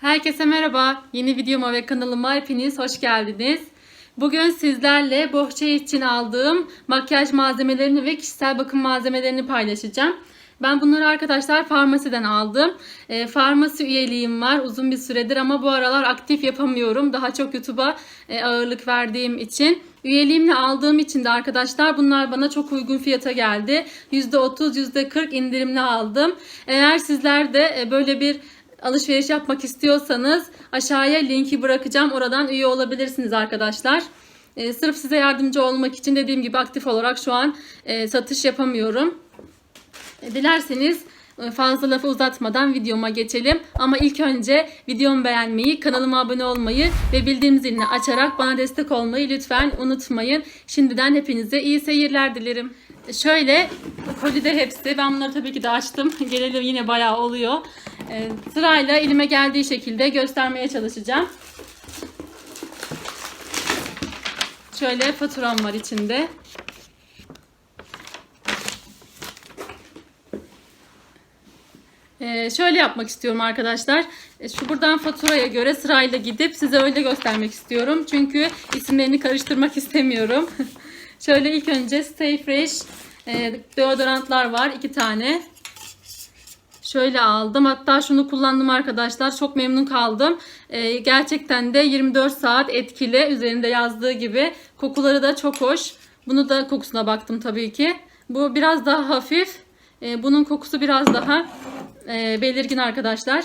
Herkese merhaba. Yeni videoma ve kanalıma hepiniz hoş geldiniz. Bugün sizlerle bohça için aldığım makyaj malzemelerini ve kişisel bakım malzemelerini paylaşacağım. Ben bunları arkadaşlar farmasiden aldım. E, farmasi üyeliğim var uzun bir süredir ama bu aralar aktif yapamıyorum. Daha çok YouTube'a e, ağırlık verdiğim için. Üyeliğimle aldığım için de arkadaşlar bunlar bana çok uygun fiyata geldi. %30, %40 indirimli aldım. Eğer sizler de e, böyle bir alışveriş yapmak istiyorsanız aşağıya linki bırakacağım. Oradan üye olabilirsiniz arkadaşlar. Ee, sırf size yardımcı olmak için dediğim gibi aktif olarak şu an e, satış yapamıyorum. E, dilerseniz e, fazla lafı uzatmadan videoma geçelim. Ama ilk önce videomu beğenmeyi, kanalıma abone olmayı ve bildirim zilini açarak bana destek olmayı lütfen unutmayın. Şimdiden hepinize iyi seyirler dilerim. E, Şöyle kolide hepsi. Ben bunları tabii ki de açtım. Geleli yine bayağı oluyor. E, sırayla elime geldiği şekilde göstermeye çalışacağım. Şöyle faturam var içinde. Ee, şöyle yapmak istiyorum arkadaşlar. Ee, Şu buradan faturaya göre sırayla gidip size öyle göstermek istiyorum. Çünkü isimlerini karıştırmak istemiyorum. şöyle ilk önce Stay Fresh e, deodorantlar var. iki tane. Şöyle aldım. Hatta şunu kullandım arkadaşlar. Çok memnun kaldım. Ee, gerçekten de 24 saat etkili. Üzerinde yazdığı gibi. Kokuları da çok hoş. Bunu da kokusuna baktım tabii ki. Bu biraz daha hafif. Ee, bunun kokusu biraz daha e, belirgin arkadaşlar.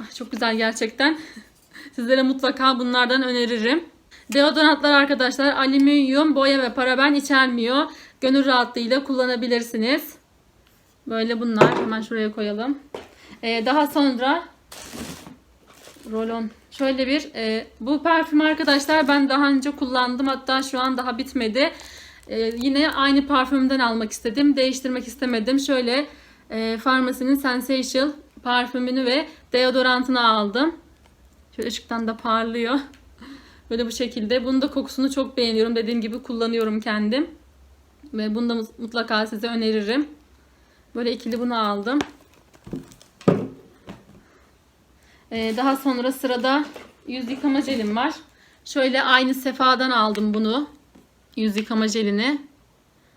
Ah, çok güzel gerçekten. Sizlere mutlaka bunlardan öneririm. Deodorantlar arkadaşlar alüminyum, boya ve paraben içermiyor. Gönül rahatlığıyla kullanabilirsiniz. Böyle bunlar. Hemen şuraya koyalım. Ee, daha sonra rolon. Şöyle bir e, bu parfüm arkadaşlar ben daha önce kullandım. Hatta şu an daha bitmedi. Ee, yine aynı parfümden almak istedim. Değiştirmek istemedim. Şöyle e, Farmasinin Sensational parfümünü ve deodorantını aldım. Şöyle ışıktan da parlıyor. Böyle bu şekilde. Bunun da kokusunu çok beğeniyorum. Dediğim gibi kullanıyorum kendim. Ve bunu da mutlaka size öneririm. Böyle ikili bunu aldım. Ee, daha sonra sırada yüz yıkama jelim var. Şöyle aynı Sefa'dan aldım bunu. Yüz yıkama jelini.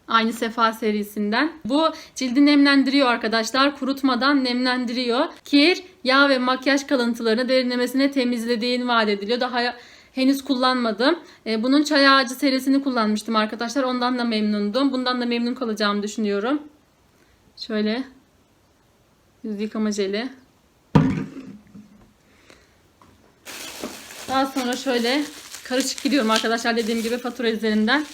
Aynı Sefa serisinden. Bu cildi nemlendiriyor arkadaşlar. Kurutmadan nemlendiriyor. Kir, yağ ve makyaj kalıntılarını derinlemesine temizlediğini vaat ediliyor. Daha henüz kullanmadım. Ee, bunun çay ağacı serisini kullanmıştım arkadaşlar. Ondan da memnundum. Bundan da memnun kalacağımı düşünüyorum. Şöyle yüz yıkama jeli. Daha sonra şöyle karışık gidiyorum arkadaşlar dediğim gibi fatura üzerinden.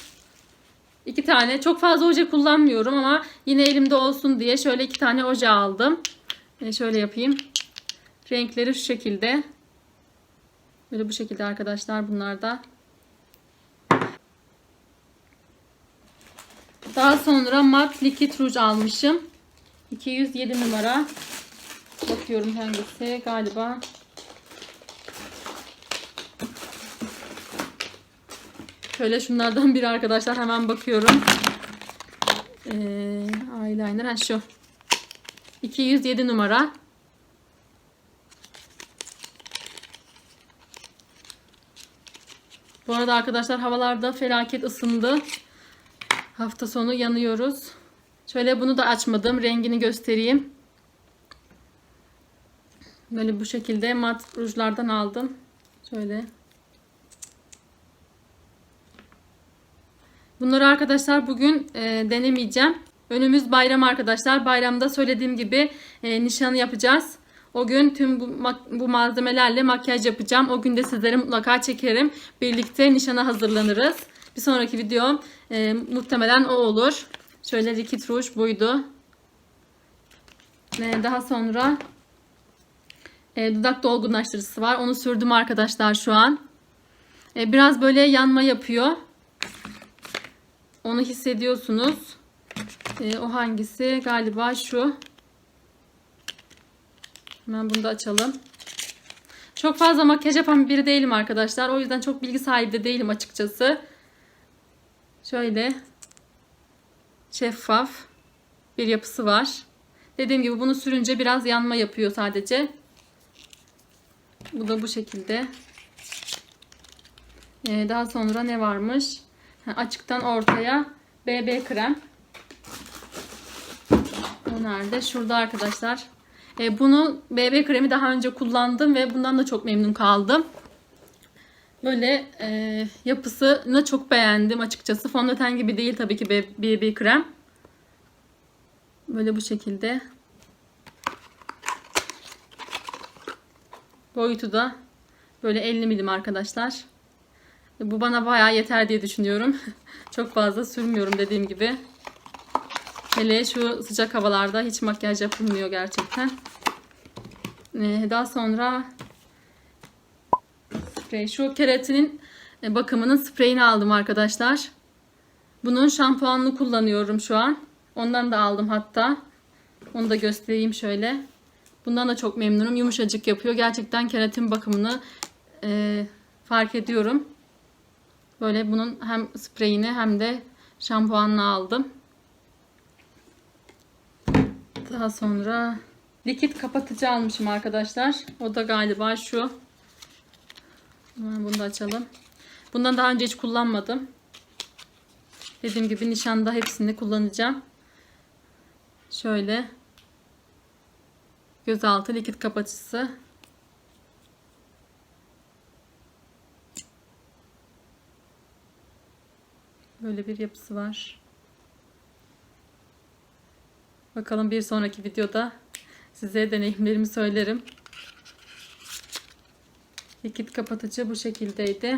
İki tane çok fazla oje kullanmıyorum ama yine elimde olsun diye şöyle iki tane oje aldım. E şöyle yapayım. Renkleri şu şekilde. Böyle bu şekilde arkadaşlar bunlar da. Daha sonra mat likit ruj almışım. 207 numara. Bakıyorum hangisi galiba. Şöyle şunlardan biri arkadaşlar hemen bakıyorum. Ee, eyeliner ha şu. 207 numara. Bu arada arkadaşlar havalarda felaket ısındı. Hafta sonu yanıyoruz. Şöyle bunu da açmadım. Rengini göstereyim. Böyle bu şekilde mat rujlardan aldım. Şöyle. Bunları arkadaşlar bugün e, denemeyeceğim. Önümüz bayram arkadaşlar. Bayramda söylediğim gibi e, nişanı yapacağız. O gün tüm bu, bu malzemelerle makyaj yapacağım. O gün de sizlere mutlaka çekerim. Birlikte nişana hazırlanırız. Bir sonraki videom e, muhtemelen o olur. Şöyle likit ruj buydu. E, daha sonra e, dudak dolgunlaştırıcısı var. Onu sürdüm arkadaşlar şu an. E, biraz böyle yanma yapıyor. Onu hissediyorsunuz. E, o hangisi? Galiba şu. Hemen bunu da açalım. Çok fazla makyaj yapan biri değilim arkadaşlar. O yüzden çok bilgi sahibi de değilim açıkçası. Şöyle şeffaf bir yapısı var. Dediğim gibi bunu sürünce biraz yanma yapıyor sadece. Bu da bu şekilde. Ee, daha sonra ne varmış? Ha, açıktan ortaya BB krem. O nerede? Şurada arkadaşlar. Ee, bunu BB kremi daha önce kullandım ve bundan da çok memnun kaldım. Böyle e, yapısını çok beğendim açıkçası. Fondöten gibi değil tabii ki BB krem. Böyle bu şekilde. Boyutu da böyle 50 milim arkadaşlar. Bu bana bayağı yeter diye düşünüyorum. Çok fazla sürmüyorum dediğim gibi. Hele şu sıcak havalarda hiç makyaj yapılmıyor gerçekten. Ee, daha sonra sprey. Şu keratinin e, bakımının spreyini aldım arkadaşlar. Bunun şampuanını kullanıyorum şu an. Ondan da aldım hatta. Onu da göstereyim şöyle. Bundan da çok memnunum. Yumuşacık yapıyor. Gerçekten keratin bakımını e, fark ediyorum. Böyle bunun hem spreyini hem de şampuanını aldım. Daha sonra likit kapatıcı almışım arkadaşlar. O da galiba şu. Hemen Bunu da açalım. Bundan daha önce hiç kullanmadım. Dediğim gibi nişanda hepsini kullanacağım. Şöyle gözaltı likit kapatıcısı. Böyle bir yapısı var. Bakalım bir sonraki videoda size deneyimlerimi söylerim. Likit kapatıcı bu şekildeydi.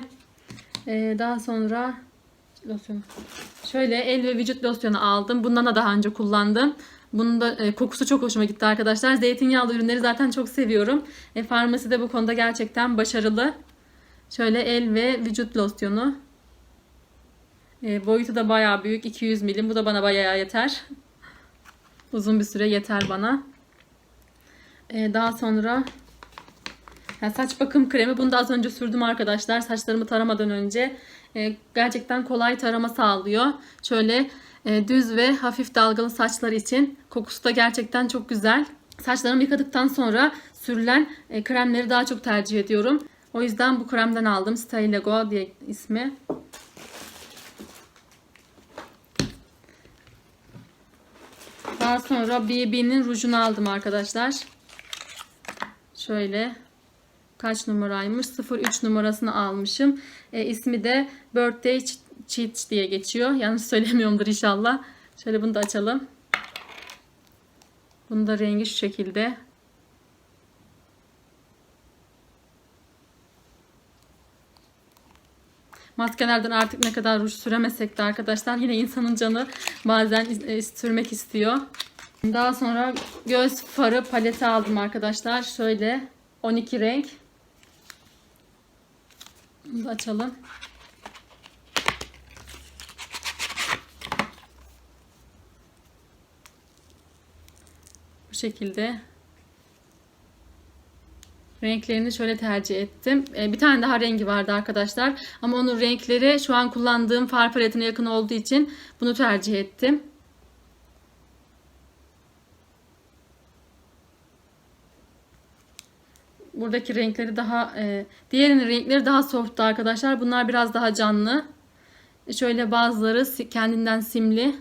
Ee, daha sonra losyon. Şöyle el ve vücut losyonu aldım. Bundan da daha önce kullandım. Bunun da e, kokusu çok hoşuma gitti arkadaşlar. Zeytinyağlı ürünleri zaten çok seviyorum. E, farmasi de bu konuda gerçekten başarılı. Şöyle el ve vücut losyonu. E, boyutu da bayağı büyük. 200 milim. Bu da bana bayağı yeter. Uzun bir süre yeter bana. E, daha sonra yani saç bakım kremi. Bunu da az önce sürdüm arkadaşlar. Saçlarımı taramadan önce. E, gerçekten kolay tarama sağlıyor. Şöyle e, düz ve hafif dalgalı saçlar için. Kokusu da gerçekten çok güzel. Saçlarımı yıkadıktan sonra sürülen e, kremleri daha çok tercih ediyorum. O yüzden bu kremden aldım. Style Go diye ismi. Daha sonra BB'nin rujunu aldım arkadaşlar. Şöyle kaç numaraymış? 03 numarasını almışım. E, ismi de Birthday Cheat diye geçiyor. Yanlış söylemiyorumdur inşallah. Şöyle bunu da açalım. Bunun da rengi şu şekilde. Maskelerden artık ne kadar ruj süremesek de arkadaşlar yine insanın canı bazen e, sürmek istiyor. Daha sonra göz farı paleti aldım arkadaşlar. Şöyle 12 renk. Bunu da açalım. Bu şekilde renklerini şöyle tercih ettim. Ee, bir tane daha rengi vardı arkadaşlar. Ama onun renkleri şu an kullandığım far paletine yakın olduğu için bunu tercih ettim. Buradaki renkleri daha e, diğerinin renkleri daha softtu arkadaşlar. Bunlar biraz daha canlı. Şöyle bazıları kendinden simli.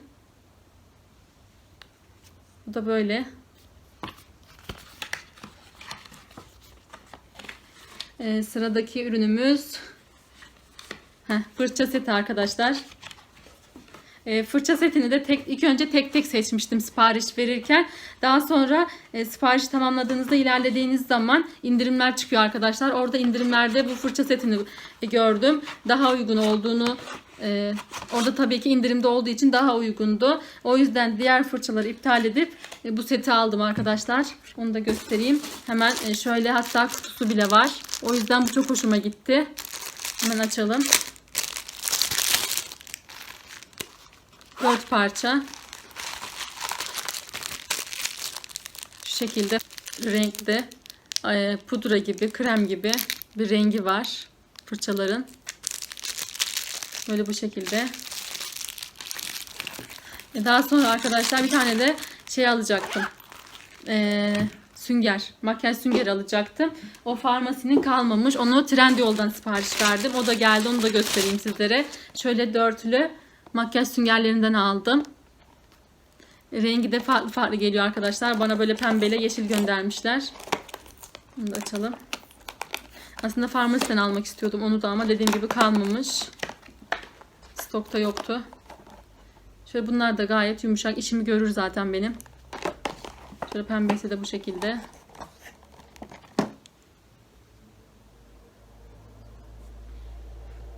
Bu da böyle. Ee, sıradaki ürünümüz Heh, fırça seti arkadaşlar. E, fırça setini de tek ilk önce tek tek seçmiştim sipariş verirken. Daha sonra e, siparişi tamamladığınızda ilerlediğiniz zaman indirimler çıkıyor arkadaşlar. Orada indirimlerde bu fırça setini gördüm. Daha uygun olduğunu e, orada tabii ki indirimde olduğu için daha uygundu. O yüzden diğer fırçaları iptal edip e, bu seti aldım arkadaşlar. Onu da göstereyim. Hemen e, şöyle hatta kutusu bile var. O yüzden bu çok hoşuma gitti. Hemen açalım. 4 parça. Şu şekilde renkte pudra gibi, krem gibi bir rengi var fırçaların. Böyle bu şekilde. E, daha sonra arkadaşlar bir tane de şey alacaktım. Ee, sünger, makyaj süngeri alacaktım. O farmasinin kalmamış. Onu Trendyol'dan sipariş verdim. O da geldi. Onu da göstereyim sizlere. Şöyle dörtlü makyaj süngerlerinden aldım. Rengi de farklı farklı geliyor arkadaşlar. Bana böyle pembeyle yeşil göndermişler. Bunu da açalım. Aslında farmasiden almak istiyordum onu da ama dediğim gibi kalmamış. Stokta yoktu. Şöyle bunlar da gayet yumuşak. İşimi görür zaten benim. Şöyle pembesi de bu şekilde.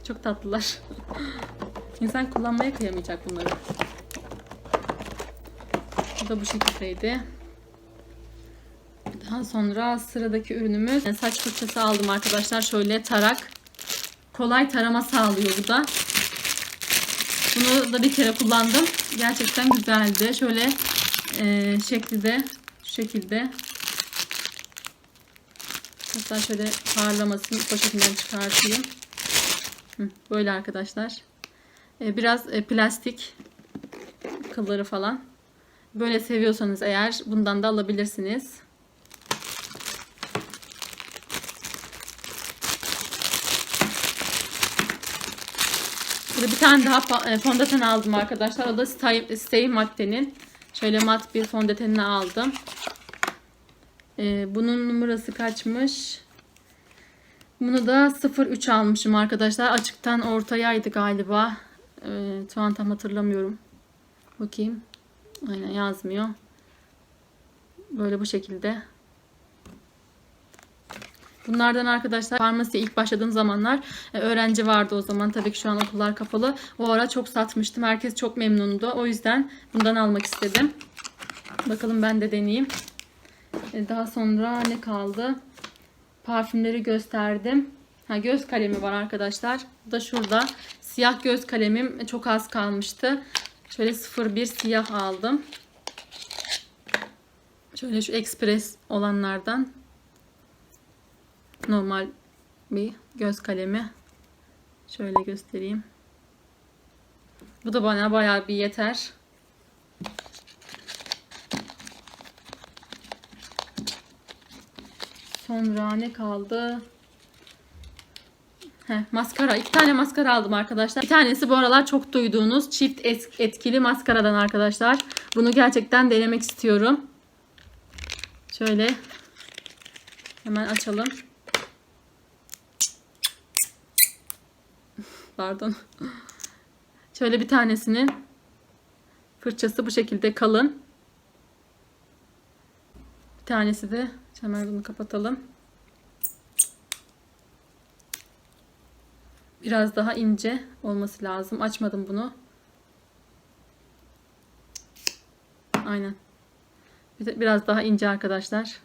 Çok tatlılar. İnsan kullanmaya kıyamayacak bunları. Bu da bu şekildeydi. Daha sonra sıradaki ürünümüz yani saç fırçası aldım arkadaşlar. Şöyle tarak. Kolay tarama sağlıyor bu da. Bunu da bir kere kullandım. Gerçekten güzeldi. Şöyle e, şekli de şu şekilde. Hatta şöyle parlamasını poşetinden çıkartayım. Böyle arkadaşlar. E, biraz e, plastik kılları falan. Böyle seviyorsanız eğer bundan da alabilirsiniz. Burada bir tane daha e, fondöten aldım arkadaşlar. O da Stay, Stay Matte'nin. Şöyle mat bir fondötenini aldım. Bunun numarası kaçmış? Bunu da 03 almışım arkadaşlar. Açıktan ortayaydı galiba. E, şu an tam hatırlamıyorum. Bakayım. Aynen yazmıyor. Böyle bu şekilde. Bunlardan arkadaşlar farmasiye ilk başladığım zamanlar e, öğrenci vardı o zaman. Tabii ki şu an okullar kapalı. O ara çok satmıştım. Herkes çok memnundu. O yüzden bundan almak istedim. Bakalım ben de deneyeyim. E, Daha sonra ne kaldı? Parfümleri gösterdim. Ha, göz kalemi var arkadaşlar. Bu da şurada. Siyah göz kalemim çok az kalmıştı. Şöyle 01 siyah aldım. Şöyle şu ekspres olanlardan normal bir göz kalemi. Şöyle göstereyim. Bu da bana bayağı bir yeter. Sonra ne kaldı? Heh, maskara. İki tane maskara aldım arkadaşlar. Bir tanesi bu aralar çok duyduğunuz çift etkili maskaradan arkadaşlar. Bunu gerçekten denemek istiyorum. Şöyle hemen açalım. Pardon. Şöyle bir tanesinin fırçası bu şekilde kalın. Bir tanesi de hemen bunu kapatalım. Biraz daha ince olması lazım. Açmadım bunu. Aynen. Biraz daha ince arkadaşlar.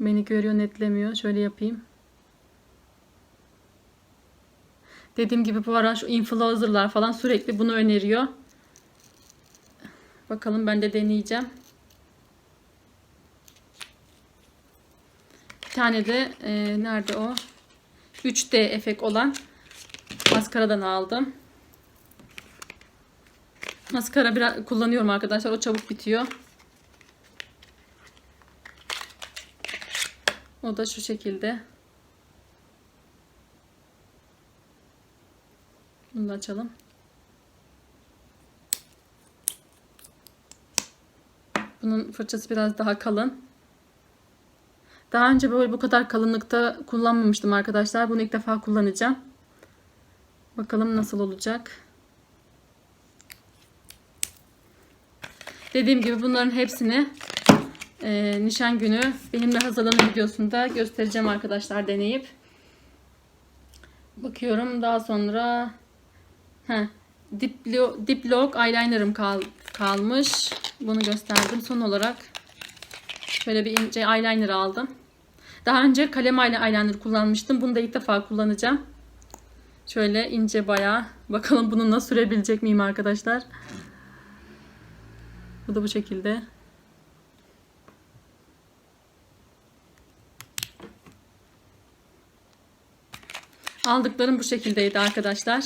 Beni görüyor netlemiyor. Şöyle yapayım. Dediğim gibi bu ara şu influencerlar falan sürekli bunu öneriyor. Bakalım ben de deneyeceğim. Bir tane de e, nerede o? 3D efekt olan maskaradan aldım. Maskara biraz kullanıyorum arkadaşlar. O çabuk bitiyor. O da şu şekilde. Bunu da açalım. Bunun fırçası biraz daha kalın. Daha önce böyle bu kadar kalınlıkta kullanmamıştım arkadaşlar. Bunu ilk defa kullanacağım. Bakalım nasıl olacak. Dediğim gibi bunların hepsini e, nişan günü benimle hazırlanma videosunda göstereceğim arkadaşlar deneyip. Bakıyorum daha sonra Heh, Diplo, Diplok eyelinerım kal, kalmış. Bunu gösterdim. Son olarak şöyle bir ince eyeliner aldım. Daha önce kalem eyeliner kullanmıştım. Bunu da ilk defa kullanacağım. Şöyle ince bayağı. Bakalım bununla sürebilecek miyim arkadaşlar. Bu da bu şekilde. Aldıklarım bu şekildeydi arkadaşlar.